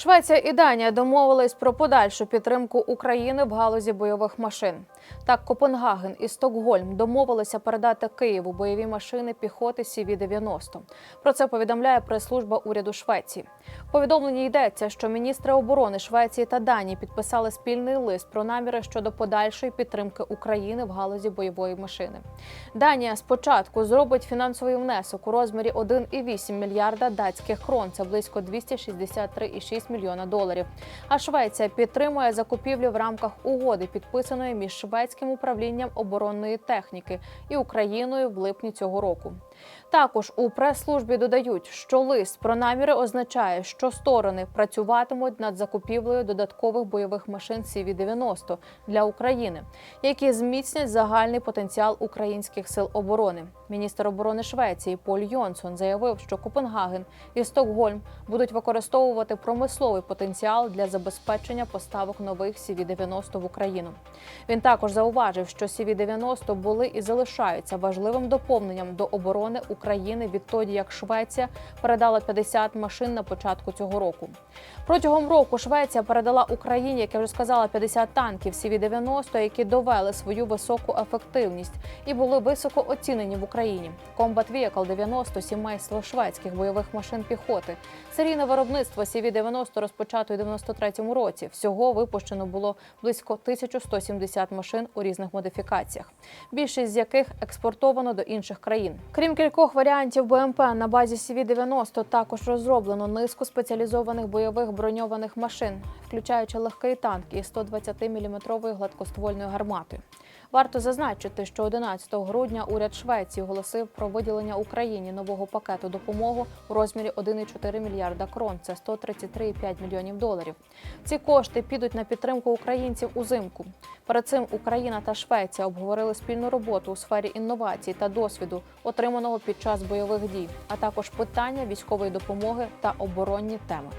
Швеція і Данія домовились про подальшу підтримку України в галузі бойових машин. Так, Копенгаген і Стокгольм домовилися передати Києву бойові машини піхоти CV-90. Про це повідомляє прес-служба уряду Швеції. В повідомленні йдеться, що міністри оборони Швеції та Данії підписали спільний лист про наміри щодо подальшої підтримки України в галузі бойової машини. Данія спочатку зробить фінансовий внесок у розмірі 1,8 мільярда датських крон, це близько 263,6 мільйона доларів. А Швеція підтримує закупівлю в рамках угоди, підписаної між шведським управлінням оборонної техніки і Україною в липні цього року. Також у прес-службі додають, що лист про наміри означає, що сторони працюватимуть над закупівлею додаткових бойових машин CV-90 для України, які зміцнять загальний потенціал українських сил оборони. Міністр оборони Швеції Поль Йонсон заявив, що Копенгаген і Стокгольм будуть використовувати промисловий потенціал для забезпечення поставок нових CV-90 в Україну. Він також зауважив, що CV-90 були і залишаються важливим доповненням до оборони України відтоді, як Швеція передала 50 машин на початку цього року. Протягом року Швеція передала Україні, як я вже сказала, 50 танків CV-90, які довели свою високу ефективність і були високо оцінені в Україні. Combat Vehicle 90 – сімейство шведських бойових машин піхоти. Серійне виробництво CV-90 розпочато у 93-му році. Всього випущено було близько 1170 машин у різних модифікаціях, більшість з яких експортовано до інших країн. Крім кількох варіантів БМП на базі CV-90 також розроблено низку спеціалізованих бойових броньованих машин, включаючи легкий танк із 120-мм гладкоствольною гарматою. Варто зазначити, що 11 грудня уряд Швеції оголосив про виділення Україні нового пакету допомоги у розмірі 1,4 мільярда крон. Це 133,5 мільйонів доларів. Ці кошти підуть на підтримку українців узимку. Перед цим Україна та Швеція обговорили спільну роботу у сфері інновацій та досвіду, отриманого під час бойових дій, а також питання військової допомоги та оборонні теми.